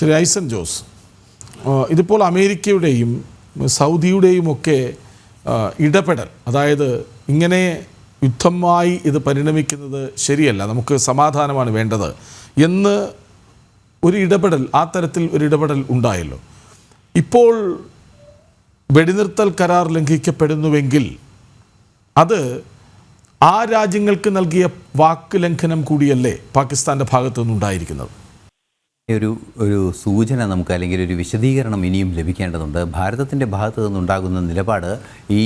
ശ്രീ ഐസൻ ജോസ്. ഇതിപ്പോൾ അമേരിക്കയുടെയും സൗദിയുടെയും ഒക്കെ ഇടപെടൽ അതായത് ഇങ്ങനെ യുദ്ധമായി ഇത് പരിണമിക്കുന്നത് ശരിയല്ല നമുക്ക് സമാധാനമാണ് വേണ്ടത് എന്ന് ഒരു ഇടപെടൽ ആ തരത്തിൽ ഒരു ഇടപെടൽ ഉണ്ടായല്ലോ. ഇപ്പോൾ വെടിനിർത്തൽ കരാർ ലംഘിക്കപ്പെടുന്നുവെങ്കിൽ അത് ആ രാജ്യങ്ങൾക്ക് നൽകിയ വാക്ക് ലംഘനം കൂടിയല്ലേ പാകിസ്ഥാന്റെ ഭാഗത്തു നിന്നുണ്ടായിരിക്കുന്നത് ഒരു ഒരു സൂചന നമുക്ക് അല്ലെങ്കിൽ ഒരു വിശദീകരണം ഇനിയും ലഭിക്കേണ്ടതുണ്ട്. ഭാരതത്തിന്റെ ഭാഗത്തു നിന്നുണ്ടാകുന്ന നിലപാട് ഈ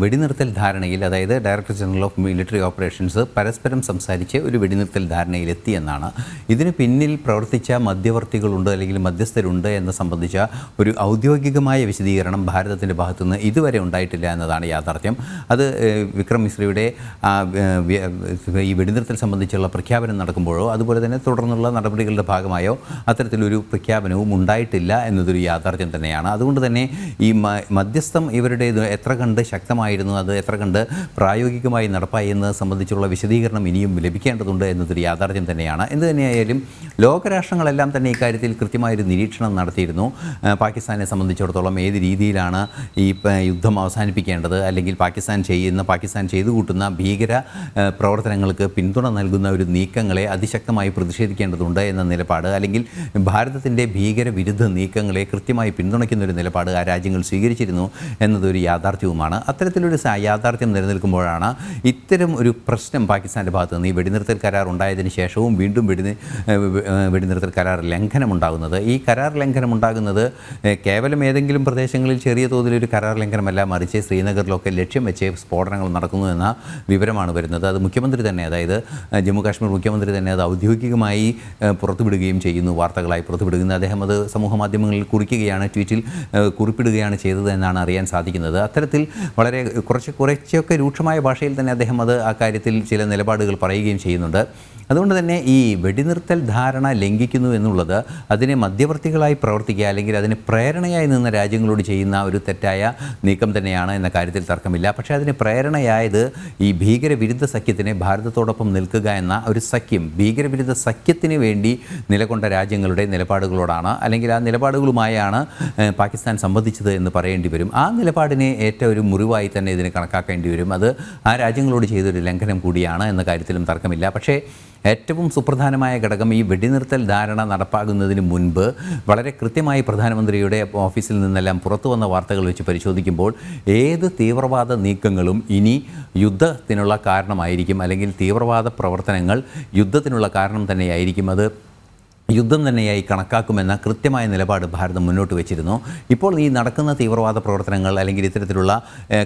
വെടിനിർത്തൽ ധാരണയിൽ അതായത് director general of military operations പരസ്പരം സംസാരിച്ച് ഒരു വെടിനിർത്തൽ ധാരണയിലെത്തി എന്നാണ്. ഇതിന് പിന്നിൽ പ്രവർത്തിച്ച മധ്യവർത്തികളുണ്ട് അല്ലെങ്കിൽ മധ്യസ്ഥരുണ്ട് എന്ന് സംബന്ധിച്ച ഒരു ഔദ്യോഗികമായ വിശദീകരണം ഭാരതത്തിന്റെ ഭാഗത്തുനിന്ന് ഇതുവരെ ഉണ്ടായിട്ടില്ല എന്നതാണ് യാഥാർത്ഥ്യം. അത് വിക്രം മിശ്രയുടെ ഈ വെടിനിർത്തൽ സംബന്ധിച്ചുള്ള പ്രഖ്യാപനം നടക്കുമ്പോഴോ അതുപോലെ തന്നെ തുടർന്നുള്ള നടപടികളുടെ ഭാഗമായോ അത്തരത്തിലൊരു പ്രഖ്യാപനവും ഉണ്ടായിട്ടില്ല എന്നതൊരു യാഥാർത്ഥ്യം തന്നെയാണ്. അതുകൊണ്ട് തന്നെ ഈ മധ്യസ്ഥം ഇവരുടെ എത്ര കണ്ട് ശക്തമായിരുന്നു അത് എത്ര കണ്ട് പ്രായോഗികമായി നടപ്പായി എന്നത് സംബന്ധിച്ചുള്ള വിശദീകരണം ഇനിയും ലഭിക്കേണ്ടതുണ്ട് എന്നതൊരു യാഥാർത്ഥ്യം തന്നെയാണ്. എന്ത് തന്നെയായാലും ലോകരാഷ്ട്രങ്ങളെല്ലാം തന്നെ ഇക്കാര്യത്തിൽ കൃത്യമായൊരു നിരീക്ഷണം നടത്തിയിരുന്നു. പാകിസ്ഥാനെ സംബന്ധിച്ചിടത്തോളം ഏത് രീതിയിലാണ് ഈ യുദ്ധം അവസാനിപ്പിക്കേണ്ടത്? അല്ലെങ്കിൽ പാകിസ്ഥാൻ ചെയ്യുന്ന പാകിസ്ഥാൻ ചെയ്തു കൂട്ടുന്ന ഭീകര പ്രവർത്തനങ്ങൾക്ക് പിന്തുണ നൽകുന്ന ഒരു നീക്കങ്ങളെ അതിശക്തമായി പ്രതിഷേധിക്കേണ്ടതുണ്ട് എന്ന നിലപാട് അല്ലെങ്കിൽ ഭാരതത്തിന്റെ ഭീകര വിരുദ്ധ നീക്കങ്ങളെ കൃത്യമായി പിന്തുണയ്ക്കുന്ന ഒരു നിലപാട് ആ രാജ്യങ്ങൾ സ്വീകരിച്ചിരുന്നു എന്നതൊരു യാഥാർത്ഥ്യവുമാണ്. അത്തരത്തിലൊരു യാഥാർത്ഥ്യം നിലനിൽക്കുമ്പോഴാണ് ഇത്തരം ഒരു പ്രശ്നം പാകിസ്ഥാന്റെ ഭാഗത്ത് നിന്ന് ഈ വെടിനിർത്തൽ കരാർ ഉണ്ടായതിനു ശേഷവും വീണ്ടും വെടി വെടിനിർത്തൽ കരാർ ലംഘനം ഉണ്ടാകുന്നത്. ഈ കരാർ ലംഘനം ഉണ്ടാകുന്നത് കേവലം ഏതെങ്കിലും പ്രദേശങ്ങളിൽ ചെറിയ തോതിലൊരു കരാർ ലംഘനമല്ല മറിച്ച് ശ്രീനഗറിലൊക്കെ ലക്ഷ്യം വെച്ച് സ്ഫോടനങ്ങൾ നടക്കുന്നു എന്ന വിവരമാണ് വരുന്നത്. അത് മുഖ്യമന്ത്രി തന്നെ അതായത് ജമ്മു കാശ്മീർ മുഖ്യമന്ത്രി തന്നെ അത് ഔദ്യോഗികമായി പുറത്തുവിടുകയും ചെയ്യുന്നു വാർത്തകളായി പുറത്തുവിടുന്നു അദ്ദേഹം അത് സമൂഹ മാധ്യമങ്ങളിൽ കുറിക്കുകയാണ് ട്വീറ്റിൽ കുറിപ്പിടുകയാണ് ചെയ്തത് എന്നാണ് അറിയാൻ സാധിക്കുന്നത്. അത്തരത്തിൽ വളരെ കുറച്ച് കുറച്ചൊക്കെ രൂക്ഷമായ ഭാഷയിൽ തന്നെ അദ്ദേഹം അത് ആ കാര്യത്തിൽ ചില നിലപാടുകൾ പറയുകയും ചെയ്യുന്നുണ്ട്. അതുകൊണ്ട് തന്നെ ഈ വെടിനിർത്തൽ ധാരണ ലംഘിക്കുന്നു എന്നുള്ളത് അതിനെ മധ്യവർത്തികളായി പ്രവർത്തിക്കുക അല്ലെങ്കിൽ അതിന് പ്രേരണയായി നിന്ന രാജ്യങ്ങളോട് ചെയ്യുന്ന ഒരു തെറ്റായ നീക്കം തന്നെയാണ് എന്ന കാര്യത്തിൽ തർക്കമില്ല. പക്ഷേ അതിന് പ്രേരണയായത് ഈ ഭീകരവിരുദ്ധ സഖ്യത്തിന് ഭാരതത്തോടൊപ്പം നിൽക്കുക എന്ന ഒരു സഖ്യം ഭീകരവിരുദ്ധ സഖ്യത്തിന് വേണ്ടി നിലകൊണ്ട രാജ്യങ്ങളുടെ നിലപാടുകളോടാണ് അല്ലെങ്കിൽ ആ നിലപാടുകളുമായാണ് പാകിസ്ഥാൻ സംബന്ധിച്ചത് എന്ന് പറയേണ്ടി വരും. ആ നിലപാടിനെ ഏറ്റ ഒരു മുറിവായി തന്നെ ഇതിനെ കണക്കാക്കേണ്ടി വരും. അത് ആ രാജ്യങ്ങളോട് ചെയ്തൊരു ലംഘനം കൂടിയാണ് എന്ന കാര്യത്തിലും തർക്കമില്ല. പക്ഷേ ഏറ്റവും സുപ്രധാനമായ ഘടകം ഈ വെടിനിർത്തൽ ധാരണ നടപ്പാകുന്നതിന് മുൻപ് വളരെ കൃത്യമായി പ്രധാനമന്ത്രിയുടെ ഓഫീസിൽ നിന്നെല്ലാം പുറത്തു വന്ന വാർത്തകൾ വെച്ച് പരിശോധിക്കുമ്പോൾ ഏത് തീവ്രവാദ നീക്കങ്ങളും ഇനി യുദ്ധത്തിനുള്ള കാരണമായിരിക്കും അല്ലെങ്കിൽ തീവ്രവാദ പ്രവർത്തനങ്ങൾ യുദ്ധത്തിനുള്ള കാരണം തന്നെയായിരിക്കും. അത് യുദ്ധം തന്നെയായി കണക്കാക്കുമെന്ന കൃത്യമായ നിലപാട് ഭാരതം മുന്നോട്ട് വെച്ചിരുന്നു. ഇപ്പോൾ ഈ നടക്കുന്ന തീവ്രവാദ പ്രവർത്തനങ്ങൾ അല്ലെങ്കിൽ ഇത്തരത്തിലുള്ള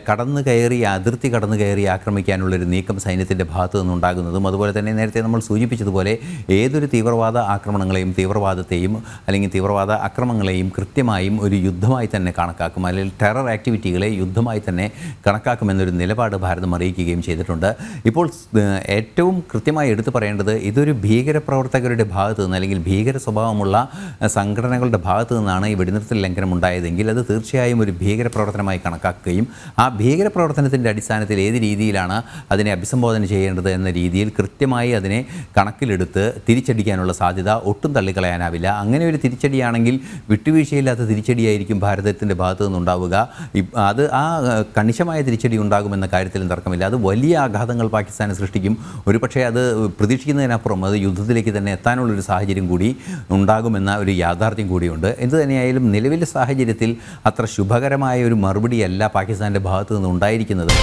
കടന്നു കയറി അതിർത്തി കടന്നു കയറി ആക്രമിക്കാനുള്ളൊരു നീക്കം സൈന്യത്തിന്റെ ഭാഗത്തു നിന്നുണ്ടാകുന്നതും അതുപോലെ തന്നെ നേരത്തെ നമ്മൾ സൂചിപ്പിച്ചതുപോലെ ഏതൊരു തീവ്രവാദ ആക്രമണങ്ങളെയും തീവ്രവാദത്തെയും അല്ലെങ്കിൽ തീവ്രവാദ അക്രമങ്ങളെയും കൃത്യമായും ഒരു യുദ്ധമായി തന്നെ കണക്കാക്കും. അല്ലെങ്കിൽ ടെറർ ആക്ടിവിറ്റികളെ യുദ്ധമായി തന്നെ കണക്കാക്കുമെന്നൊരു നിലപാട് ഭാരതം അറിയിക്കുകയും ചെയ്തിട്ടുണ്ട്. ഇപ്പോൾ ഏറ്റവും കൃത്യമായി എടുത്തു പറയേണ്ടത് ഇതൊരു ഭീകരപ്രവർത്തകരുടെ ഭാഗത്തു നിന്ന് അല്ലെങ്കിൽ ഭീകര സ്വഭാവമുള്ള സംഘടനകളുടെ ഭാഗത്തു നിന്നാണ് ഈ വെടിനിർത്തൽ ലംഘനം ഉണ്ടായതെങ്കിൽ അത് തീർച്ചയായും ഒരു ഭീകര പ്രവർത്തനമായി കണക്കാക്കുകയും ആ ഭീകര പ്രവർത്തനത്തിന്റെ അടിസ്ഥാനത്തിൽ ഏത് രീതിയിലാണ് അതിനെ അഭിസംബോധന ചെയ്യേണ്ടത് എന്ന രീതിയിൽ കൃത്യമായി അതിനെ കണക്കിലെടുത്ത് തിരിച്ചടിക്കാനുള്ള സാധ്യത ഒട്ടും തള്ളിക്കളയാനാവില്ല. അങ്ങനെ ഒരു തിരിച്ചടിയാണെങ്കിൽ വിട്ടുവീഴ്ചയില്ലാത്ത തിരിച്ചടിയായിരിക്കും ഭാരതത്തിന്റെ ഭാഗത്തു നിന്നുണ്ടാവുക. അത് ആ കണിശമായ തിരിച്ചടി ഉണ്ടാകുമെന്ന കാര്യത്തിലും തർക്കമില്ല. അത് വലിയ ആഘാതങ്ങൾ പാകിസ്ഥാനെ സൃഷ്ടിക്കും. ഒരുപക്ഷേ അത് പ്രതീക്ഷിക്കുന്നതിനപ്പുറം അത് യുദ്ധത്തിലേക്ക് തന്നെ എത്താനുള്ളൊരു സാഹചര്യം കൂടി ഉണ്ടാകുമെന്ന ഒരു യാഥാർത്ഥ്യം കൂടിയുണ്ട്. എന്ത് തന്നെയായാലും നിലവിലെ സാഹചര്യത്തിൽ അത്ര ശുഭകരമായ ഒരു മറുപടിയല്ല പാകിസ്ഥാന്റെ ഭാഗത്തു നിന്ന് ഉണ്ടായിരിക്കുന്നത്.